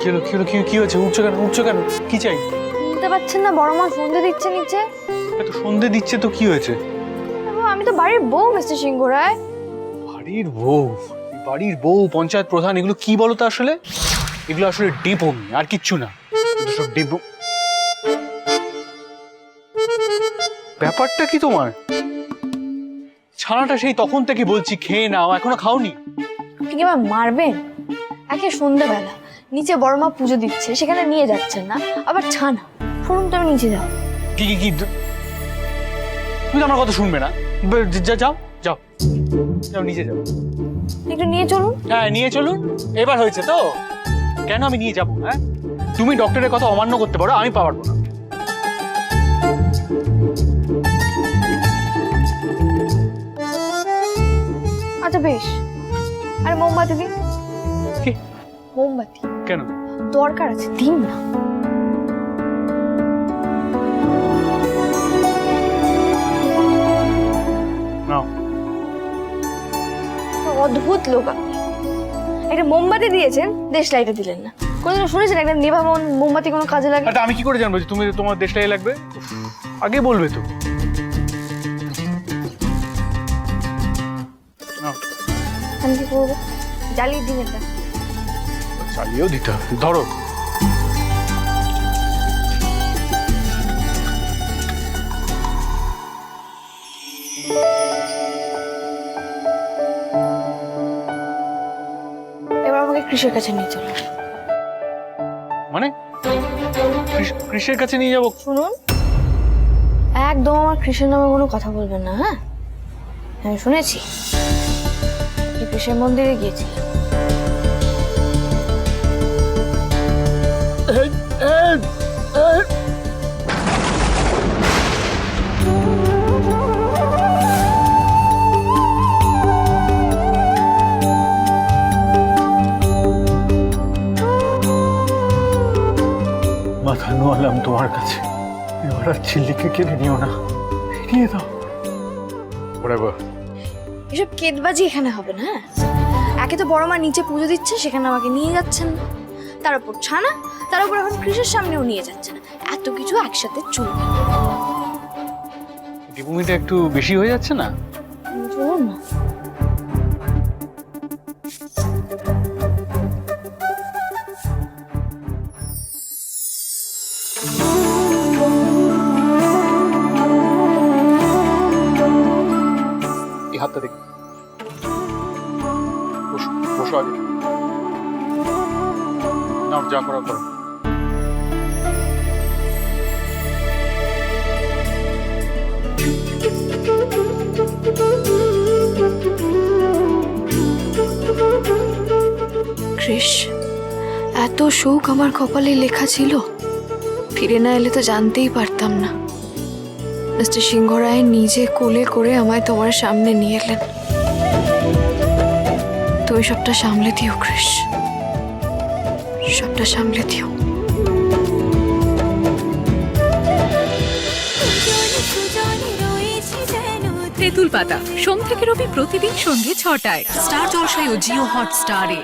কি হলো কি হলো কি কি হয়েছে? উঠছো কেন উঠছো কেন? কি চাই? শুনতে পাচ্ছেন না বড় মা সন্ধে দিচ্ছে নিচে। এত সন্ধে দিচ্ছে তো কি হয়েছে? দেখো, আমি তো বাড়ির বউ মিস্টার সিংহ রায় বাড়ির বউ? বাড়ির বউ পঞ্চায়েত প্রধান এগুলো কি বলো তো আসলে? এগুলো আসলে ডিপমি আর কিচ্ছু না। এগুলো সব ডিপ। ব্যাপারটা কি তোমার? ছানাটা সেই তখন থেকে বলছি খেয়ে নাও এখনও খাওনি। আপনি কি আমার মারবেন? একে সন্ধ্যাবেলা নিচে বড় মা পুজো দিচ্ছে সেখানে নিয়ে যাচ্ছেন না আবার ছানা ফুরুন তুমি নিচে যাও। কি কি কি? তুমি আমার কথা শুনবে না। যাও যাও। যাও নিচে যাও। একটু নিয়ে চলুন। হ্যাঁ নিয়ে চলুন। এবার হয়েছে তো। কেন আমি নিয়ে যাব হ্যাঁ? তুমি ডক্টরের কথা অমান্য করতে পারো আমি পারব না। আচ্ছা বেশ। আর মোমবাতি দিন। কি? মোমবাতি। কেন? দরকার আছে দিন না। অদ্ভুত লোক আপনি। একটা মোমবাতি দিয়েছেন দেশ লাইটে দিলেন না। কোনোদিন শুনেছেন একটা নেভা মোম- মোমবাতি কোনো কাজে লাগে? আচ্ছা আমি কি করে জানব যে তুমি তোমার দেশটাই লাগবে? আগে বলবে তো। আমি কি করব? জ্বালিয়ে দিন এটা। চালিয়েও দিতে হবে। ধরো। এবার আমাকে কৃষের কাছে নিয়ে চলো মানে? কৃষ- কৃষের কাছে নিয়ে যাব? শুনুন। একদম আমার কৃষের নামে কোনো কথা বলবেন না হ্যাঁ? আমি শুনেছি। কৃষের মন্দিরে গিয়েছি তোমার কাছে। এবার আর ছিল্লিকে কেড়ে নিও না। নিয়ে দাও. এসব কেটবাজি এখানে হবে না হ্যাঁ? একে তো বড় মা নিচে পুজো দিচ্ছে সেখানে আমাকে নিয়ে যাচ্ছেন না। তার উপর ছানা তার উপর এখন কৃষের সামনেও নিয়ে যাচ্ছে না। এত কিছু একসাথে চলবে। দীপমিটা একটু বেশি হয়ে যাচ্ছে না? আগে যা করো। কৃষ, এত সুখ আমার কপালে লেখা ছিল। ফিরে না এলে তো জানতেই পারতাম না। মিস্টার সিংহরায় নিজে কোলে করে আমায় তোমার সামনে নিয়ে এলেন। তুমি সবটা সামলে দিও কৃষ সবটা সামলে দিও। তেঁতুল পাতা সোম থেকে রবি প্রতিদিন সন্ধ্যে ছটায়। স্টার জলসায় ও জিও হট স্টারে